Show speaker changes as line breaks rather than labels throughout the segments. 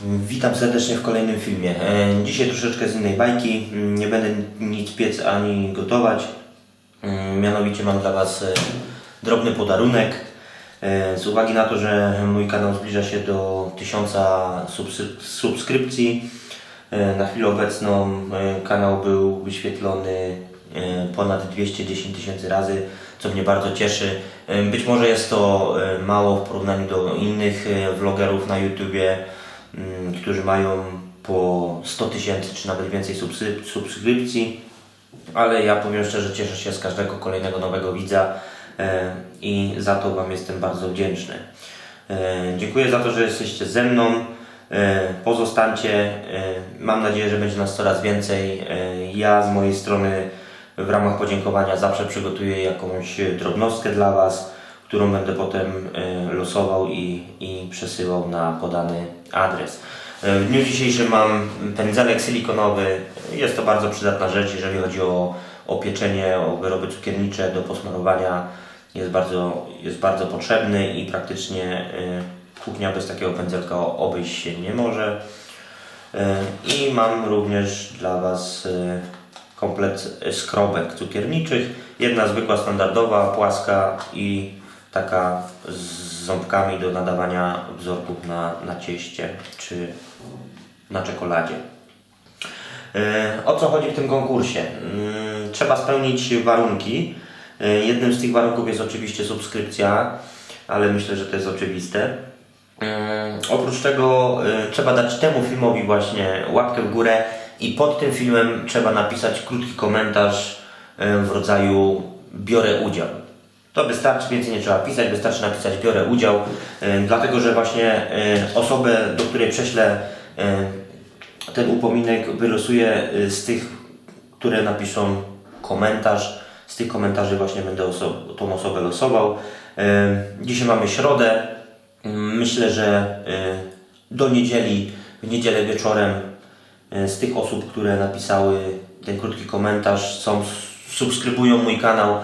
Witam serdecznie w kolejnym filmie. E, Dzisiaj troszeczkę z innej bajki. Mm, Nie będę nic piec ani gotować. Mm, Mianowicie mam dla Was e, drobny podarunek. E, Z uwagi na to, że mój kanał zbliża się do 1000 subsy- subskrypcji, na chwilę obecną kanał był wyświetlony ponad 210 tysięcy razy, co mnie bardzo cieszy. Być może jest to mało w porównaniu do innych vlogerów na YouTubie, którzy mają po 100 tysięcy czy nawet więcej subskrypcji, ale ja powiem szczerze, cieszę się z każdego kolejnego nowego widza e, i za to Wam jestem bardzo wdzięczny. E, Dziękuję za to, że jesteście ze mną. E, Pozostańcie. Mam nadzieję, że będzie nas coraz więcej. Ja z mojej strony w ramach podziękowania zawsze przygotuję jakąś drobnostkę dla Was, którą będę potem losował i, i przesyłał na podany adres. E, W dniu dzisiejszym mam pędzelek silikonowy. Jest to bardzo przydatna rzecz, jeżeli chodzi o, o pieczenie, o wyroby cukiernicze do posmarowania. Jest bardzo, jest bardzo potrzebny i praktycznie e, kuchnia bez takiego pędzelka obejść się nie może. E, I mam również dla Was komplet skrobek cukierniczych. Jedna zwykła, standardowa, płaska i taka z ząbkami do nadawania wzorków na, na cieście czy na czekoladzie. E, O co chodzi w tym konkursie? Mm, Trzeba spełnić warunki. E, Jednym z tych warunków jest oczywiście subskrypcja, ale myślę, że to jest oczywiste. Mm, Oprócz tego e, trzeba dać temu filmowi właśnie łapkę w górę i pod tym filmem trzeba napisać krótki komentarz e, w rodzaju biorę udział. To wystarczy, więcej nie trzeba pisać, wystarczy napisać biorę udział, e, dlatego że właśnie e, osobę, do której prześlę e, ten upominek wylosuję y, z tych, które napiszą komentarz. Z tych komentarzy właśnie będę oso- tą osobę losował. Y, Dzisiaj mamy środę. Y, Myślę, że y, do niedzieli, w niedzielę wieczorem y, z tych osób, które napisały ten krótki komentarz, są, subskrybują mój kanał,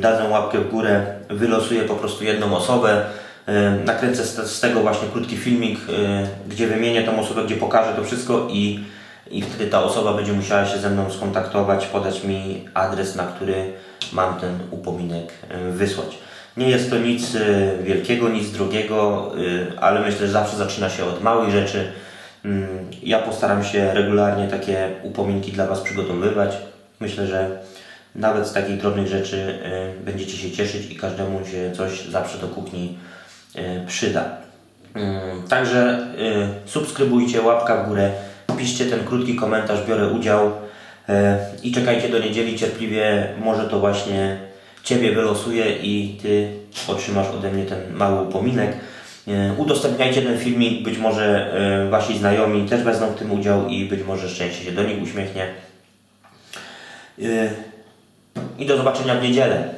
dadzą łapkę w górę, wylosuję po prostu jedną osobę. Y, Nakręcę z, tego właśnie krótki filmik, y, gdzie wymienię tą osobę, gdzie pokażę to wszystko i, i wtedy ta osoba będzie musiała się ze mną skontaktować, podać mi adres, na który mam ten upominek y, wysłać. Nie jest to nic wielkiego, nic drogiego, ale myślę, że zawsze zaczyna się od małych rzeczy. Mm, Ja postaram się regularnie takie upominki dla Was przygotowywać. Myślę, że nawet z takich drobnych rzeczy y, będziecie się cieszyć i każdemu się coś zawsze do kuchni y, przyda. Mm, Także y, subskrybujcie, łapka w górę, piszcie ten krótki komentarz, biorę udział i czekajcie do niedzieli cierpliwie. Może to właśnie Ciebie wylosuję i Ty otrzymasz ode mnie ten mały upominek. Udostępniajcie ten filmik, być może Wasi znajomi też wezmą w tym udział i być może szczęście się do nich uśmiechnie. I do zobaczenia w niedzielę.